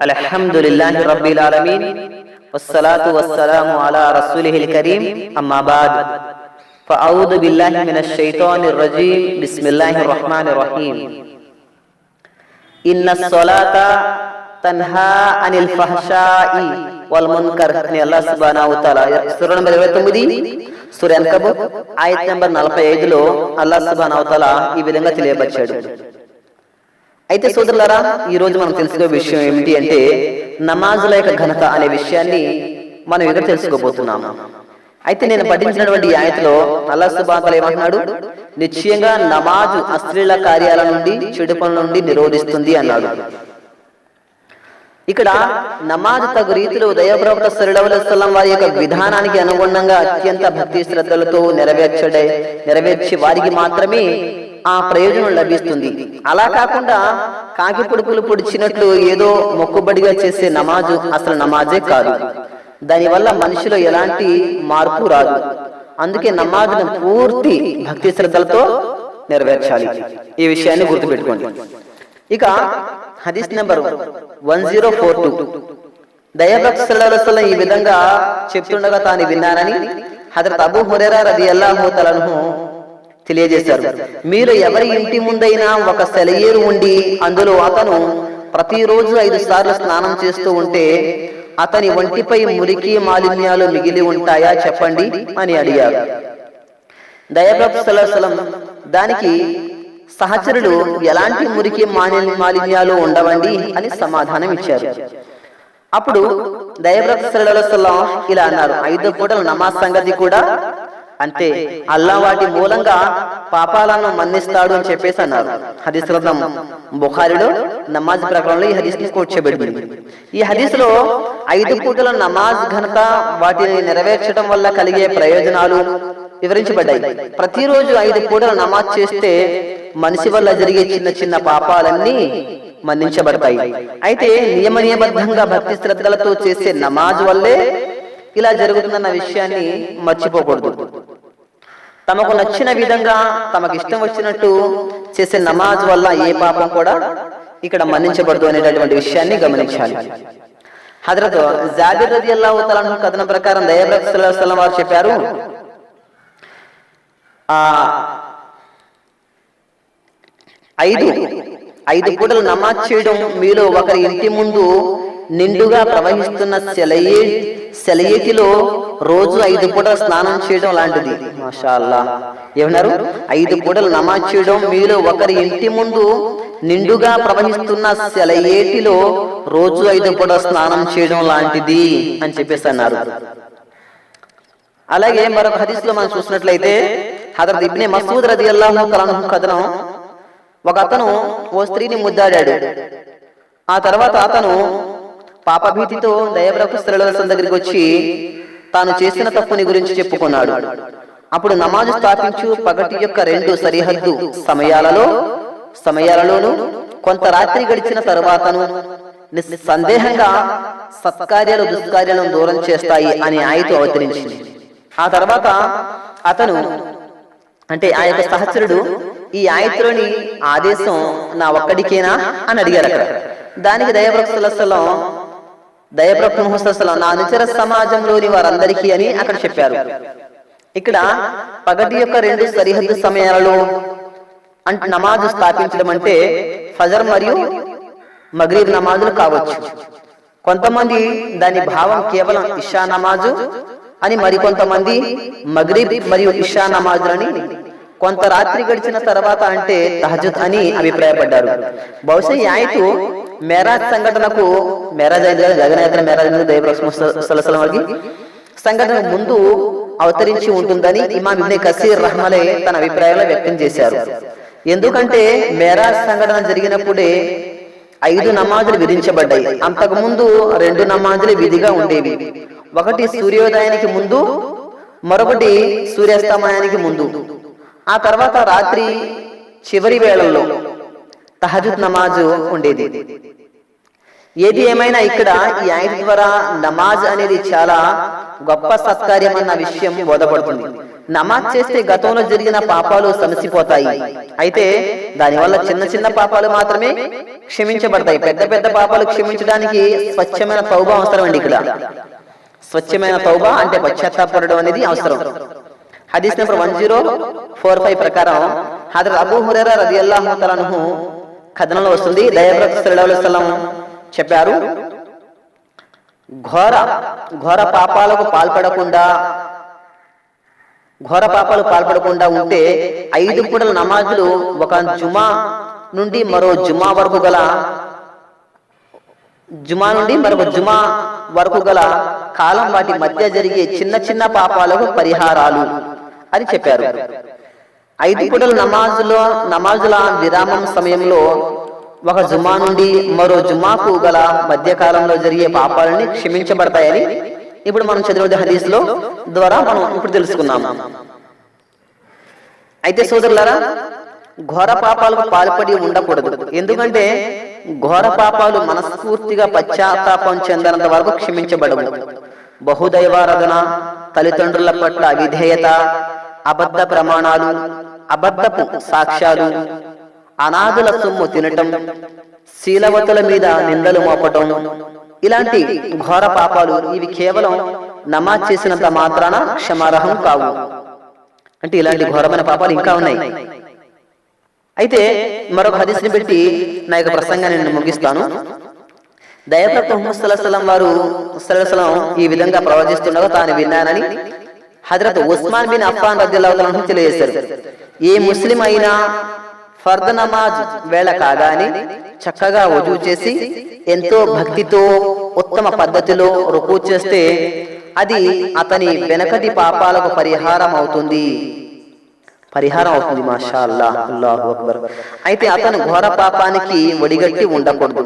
الحمد لله رب العالمين والصلاة والسلام على رسوله الكريم أما بعد فأعوذ بالله من الشيطان الرجيم بسم الله الرحمن الرحيم إن الصلاة తన్హా అనిల్ ఫహషాయి వల్ మున్కర్ అని అల్లాహ్ సుబ్హానాహు తఆలా సూర నంబర్ 29 సూర అన్కబూత్ ఆయత్ నంబర్ 45 లో అల్లాహ్ సుబ్హానాహు తఆలా ఈ విధంగా తెలియపరిచాడు అయితే సోదరులారా ఈ రోజు మనం తెలుసుకో విషయం ఏమిటి అంటే నమాజుల యొక్క ఘనత అనే విషయాన్ని మనం ఇక్కడ తెలుసుకోబోతున్నాము అయితే నేను పఠించినటువంటి ఆయతలో అల్లాహ్ సుబ్హానాహు తఆలా ఏమంటున్నాడు? నిశ్చయంగా నమాజు అశ్లీల కార్యాల నుండి చెడు పనుల నుండి నిరోధిస్తుంది అన్నాడు. ఇక్కడ నమాజ్ తగు రీతిలో దయప్రవక్త సల్లం వారి యొక్క విధానానికి అనుగుణంగా అత్యంత భక్తి శ్రద్ధలతో నెరవేర్చడే నెరవేర్చి వారికి మాత్రమే ఆ ప్రయోజనం లభిస్తుంది. అలా కాకుండా కాకి పుడుకులు పొడిచినట్లు ఏదో మొక్కుబడిగా చేసే నమాజు అసలు నమాజే కాదు. దానివల్ల మనిషిలో ఎలాంటి మార్పు రాదు. అందుకే నమాజ్ను పూర్తి భక్తి శ్రద్ధలతో నెరవేర్చాలి. ఈ విషయాన్ని గుర్తుపెట్టుకోండి. ఇక హదీస్ number one zero four two. దయభక్తుల ఈ విధంగా చెప్తుండగా తాను విన్నానని హజరత్ అబూ హురేరా రది అల్లాహోతలను తెలియజేశారు. మీరు ఎవరి ఇంటి ముందైనా ఒక సెలయేరు ఉండి అందులో అతను ప్రతిరోజు ఐదు సార్లు స్నానం చేస్తూ ఉంటే అతని ఒంటిపై మురికి మాలిన్యాలు మిగిలి ఉంటాయా చెప్పండి అని అడిగారు. దయభక్తులం దానికి సహచరుడు ఎలాంటి మురికి మాలిన్యాలు ఉండవండి అని సమాధానం ఇచ్చారు. అప్పుడు దయవ్రతం ఇలా అన్నారు. ఐదు పూటల నమాజ్ సంగతి కూడా అంటే అల్లా వాటి మూలంగా పాపాలను మన్నిస్తాడు అని చెప్పేసి అన్నారు. హదీస్ గ్రంథం బుఖారిలో నమాజ్ ప్రకారంలో ఈ హదీస్ని కోట్ చేయబడింది. ఈ హదీస్లో ఐదు పూటల నమాజ్ ఘనత వాటిని నెరవేర్చడం వల్ల కలిగే ప్రయోజనాలు వివరించబడ్డాయి. ప్రతిరోజు ఐదు పూటల నమాజ్ చేస్తే మనిషి వల్ల జరిగే చిన్న చిన్న పాపాలన్నీ మన్నించబడతాయి. అయితే నియమ నియమబద్ధంగా భక్తి శ్రద్ధలతో చేసే నమాజ్ వల్లే ఇలా జరుగుతుందన్న విషయాన్ని మర్చిపోకూడదు. తమకు నచ్చిన విధంగా తమకు ఇష్టం వచ్చినట్టు చేసే నమాజ్ వల్ల ఏ పాపం కూడా ఇక్కడ మన్నించబడదు అనేటటువంటి విషయాన్ని గమనించాలి. హజరత్ జాబిర్ రది అల్లా తలను కథనం ప్రకారం దయాబ్రహ్మ వారు చెప్పారు ఆ ఐదు ఐదు పూటలు నమాజ్ చేయడం మీలో ఒకరి ఇంటి ముందు నిండుగా ప్రవహిస్తున్న సెలయే సెలయేటిలో రోజు ఐదు పూటలు స్నానం చేయడం లాంటిది. మాషాల్లా. ఏమన్నారు? ఐదు పూటలు నమాజ్ చేయడం మీలో ఒకరి ఇంటి ముందు నిండుగా ప్రవహిస్తున్న సెలయేటిలో రోజు ఐదు పూటలు స్నానం చేయడం లాంటిది అని చెప్పేసి అన్నారు. అలాగే మరొక హదీస్లో మనం చూసినట్లయితే హజరత్ ఇబ్నే మసూద్ రది అల్లాహు కథనం ఒక అతను ఓ స్త్రీని ముద్దాడాడు. ఆ తర్వాత అతను పాపభీతితో దయబ్రహ్మ స్త్రీల దగ్గరికి వచ్చి తాను చేసిన తప్పుని గురించి చెప్పుకున్నాడు. అప్పుడు నమాజు స్థాపించు పగటి యొక్క రెండు సరిహద్దు సమయాలలో సమయాలలోను కొంత రాత్రి గడిచిన తరువాతను సందేహంగా సత్కార్యాలు దుష్కార్యాలను దూరం చేస్తాయి అని ఆయతో అవతరించింది. ఆ తర్వాత అతను అంటే ఆ యొక్క సహచరుడు ఈ ఆయత్తులోని ఆదేశం నా ఒక్కడికేనా అని అడిగారు అక్కడ దానికి దయప్రక్తులం దయప్రక్తులం నా అనుచర సమాజంలోని వారందరికీ అని అక్కడ చెప్పారు. ఇక్కడ పగటి యొక్క రెండు సరిహద్దు సమయాలలో అంటే నమాజు స్థాపించడం అంటే ఫజర్ మరియు మగ్రీబ్ నమాజులు కావచ్చు. కొంతమంది దాని భావం కేవలం ఇషా నమాజు అని మరికొంతమంది మగ్రీబ్ మరియు ఇషా నమాజులని కొంత రాత్రి గడిచిన తర్వాత అంటే తహజుద్ అని అభిప్రాయపడ్డారు. బహుశా ఈ మేరాజ్ సంఘటనకు మేరాజ్ అయింది కదా జగన్నాథ మేరాజ్ దైవరస్మలం వారికి సంఘటన ముందు అవతరించి ఉంటుందని ఇమామ్ ఇబ్నే కసీర్ రహ్మలే తన అభిప్రాయంలో వ్యక్తం చేశారు. ఎందుకంటే మేరాజ్ సంఘటన జరిగినప్పుడే ఐదు నమాజులు విధించబడ్డాయి. అంతకు ముందు రెండు నమాజులు విధిగా ఉండేవి. ఒకటి సూర్యోదయానికి ముందు మరొకటి సూర్యాస్తమయానికి ముందు. ఆ తర్వాత రాత్రి చివరి వేళల్లో తహజుద్ నమాజు ఉండేది. ఏది ఏమైనా ఇక్కడ ఈ ఆయన ద్వారా నమాజ్ అనేది చాలా గొప్ప సత్కార్యం అన్న విషయం బోధపడుతుంది. నమాజ్ చేస్తే గతంలో జరిగిన పాపాలు సమసిపోతాయి. అయితే దానివల్ల చిన్న చిన్న పాపాలు మాత్రమే క్షమించబడతాయి. పెద్ద పెద్ద పాపాలు క్షమించడానికి స్వచ్ఛమైన తౌబ అవసరం అండి ఇక్కడ. స్వచ్ఛమైన తౌబ అంటే పశ్చాత్తాపడడం అనేది అవసరం. హదీస్ number one zero four five ప్రకారం హజరత్ అబూ హురేరా రది అల్లాహు కథనంలో వస్తుంది. దయవ్రత సల్లం చెప్పారు. ఘోర ఘోర పాపాలకు పాల్పడకుండా ఘోర పాపాలు పాల్పడకుండా ఉంటే ఐదు పూటల నమాజులు ఒక జుమా నుండి మరో జుమా వరకు గల జుమా నుండి మరొక జుమా వరకు గల కాలం వాటి మధ్య జరిగే చిన్న చిన్న పాపాలకు పరిహారాలు అని చెప్పారు. ఐదు పూటల నమాజులో నమాజుల విరామం సమయంలో ఒక జుమా నుండి మరో జుమాకు గల మధ్య కాలంలో జరిగే పాపాలని క్షమించబడతాయని ఇప్పుడు మనం చదివిన హదీస్లో ద్వారా మనం ఇప్పుడు తెలుసుకున్నాము. అయితే సోదరులారా ఘోర పాపాలకు పాల్పడి ఉండకూడదు. ఎందుకంటే ఘోర పాపాలు మనస్ఫూర్తిగా పశ్చాత్తాపం చెందనంత వరకు క్షమించబడవు. బహుదైవారాధన తల్లిదండ్రుల పట్ల అవిధేయత అబద్ధ ప్రమాణాలు అబద్ధపు సాక్ష్యాలు అనాథుల సొమ్ము తినటం శీలవతుల మీద నిందలు మోపటం ఇలాంటి ఘోర పాపాలు ఇవి కేవలం నమాజ్ చేసినంత మాత్రాన క్షమారహం కావు. అంటే ఇలాంటి ఘోరమైన పాపాలు ఇంకా ఉన్నాయి. అయితే మరొక హదీస్ని పెట్టి నా యొక్క ప్రసంగాన్ని నేను ముగిస్తాను. దయప్రత ముహమ్మద్ వారు సలం ఈ విధంగా ప్రవచిస్తుండగా తాను విన్నానని హజరత్ ఉస్మాన్ బిన్ అఫ్ఫాన్ రద్దుల్లాహు తెలియజేశారు. ఏ ముస్లిం అయినా ఫర్ద నమాజ్ వేళ కాగానే చక్కగా వజూ చేసి ఎంతో భక్తితో ఉత్తమ పద్ధతిలో రుకు చేస్తే అది అతని వెనకటి పాపాలకు పరిహారం అవుతుంది. పరిహారం అవుతుంది మాషా అల్లాహ్ అల్లాహు అక్బర్. అయితే అతను ఘోర పాపానికి ఒడిగట్టి ఉండకూడదు.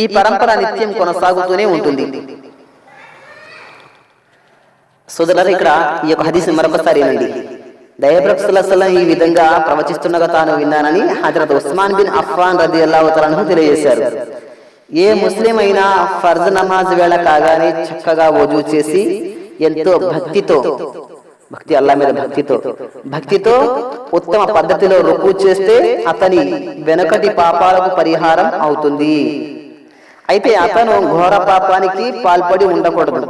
ఈ పరంపర నిత్యం కొనసాగుతూనే ఉంటుంది. సోదరులారా ఇక్కడ ఈ యొక్క హదీస్ మరొకసారి ఏనండి దయప్రక్సలం ఈ విధంగా ప్రవచిస్తుండగా తాను విన్నానని హజరత్ ఉస్మాన్ బిన్ అఫ్ఫాన్ రది అల్లాహతలను తెలియజేశారు. ఏ ముస్లిం అయినా ఫర్జ్ నమాజ్ వేళ కాగానే చక్కగా వజూ చేసి ఎంతో భక్తితో భక్తి అల్లా మీద భక్తితో భక్తితో ఉత్తమ పద్ధతిలో రుకు చేస్తే అతని వెనకటి పాపాలకు పరిహారం అవుతుంది. అయితే అతను ఘోర పాపానికి పాల్పడి ఉండకూడదు.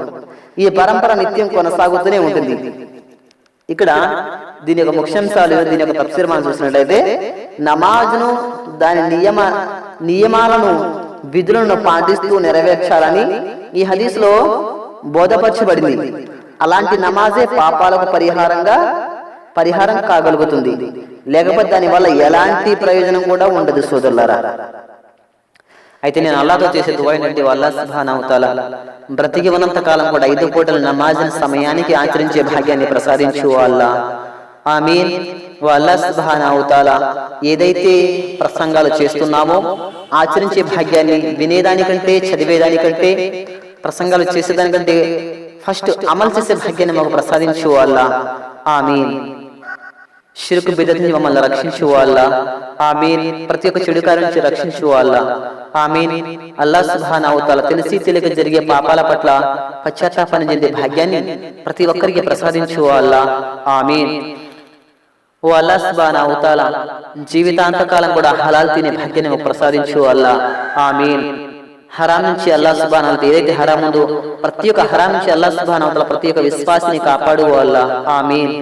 ఈ పరంపర నిత్యం కొనసాగుతూనే ఉంటుంది. ఇక్కడ దీని యొక్క ముఖ్యాంశాలు దీని యొక్క తఫ్సీర్ మనం చూసినట్లయితే నమాజ్ను దాని నియమ నియమాలను విధులను పాటిస్తూ నెరవేర్చాలని ఈ హదీస్లో బోధపరచబడింది. అలాంటి నమాజే పాపాలకు పరిహారంగా పరిహారం కాగలుగుతుంది. లేకపోతే దాని వల్ల ఎలాంటి ప్రయోజనం కూడా ఉండదు సోదరులారా. అయితే నేను అల్లాతో చేసే దువైనటువంటి వల్ల సుభానవుతాల బ్రతికి ఉన్నంత కాలం కూడా ఐదు పూటల నమాజ్ సమయానికి ఆచరించే భాగ్యాన్ని ప్రసాదించు అల్లా ఆమీన్. వల్ల సుభానవుతాల ఏదైతే ప్రసంగాలు చేస్తున్నామో ఆచరించే భాగ్యాన్ని వినేదానికంటే చదివేదానికంటే ప్రసంగాలు చేసేదానికంటే ఫస్ట్ అమలు చేసే భాగ్యాన్ని మాకు ప్రసాదించు వాళ్ళ ఆమీన్. షిరుకు బిడ్డని మమ్మల్ని రక్షించు వాళ్ళ ఆమీన్. ప్రతి ఒక్క చెడు కార్యం నుంచి రక్షించు వాళ్ళ ఆమీన్. అల్లా సుభాన్ అవుతాల తెలిసి తెలియక జరిగే పాపాల పట్ల పశ్చాత్తాపాన్ని చెందే భాగ్యాన్ని ప్రతి ఒక్కరికి ప్రసాదించు వాళ్ళ ఆమీన్. ఓ అల్లా సుబాన్ అవుతాల జీవితాంతకాలం కూడా హలాల్ తినే భాగ్యాన్ని ప్రసాదించు అల్లా. ఆమీన్. హరాం నుంచి అల్లా సుబాన్ అవుతా ఏదైతే హరాం ఉందో ప్రతి ఒక్క హరాం నుంచి అల్లా సుబాన్ అవుతాల ప్రతి ఒక్క విశ్వాసిని కాపాడు అల్లా. ఆమీన్.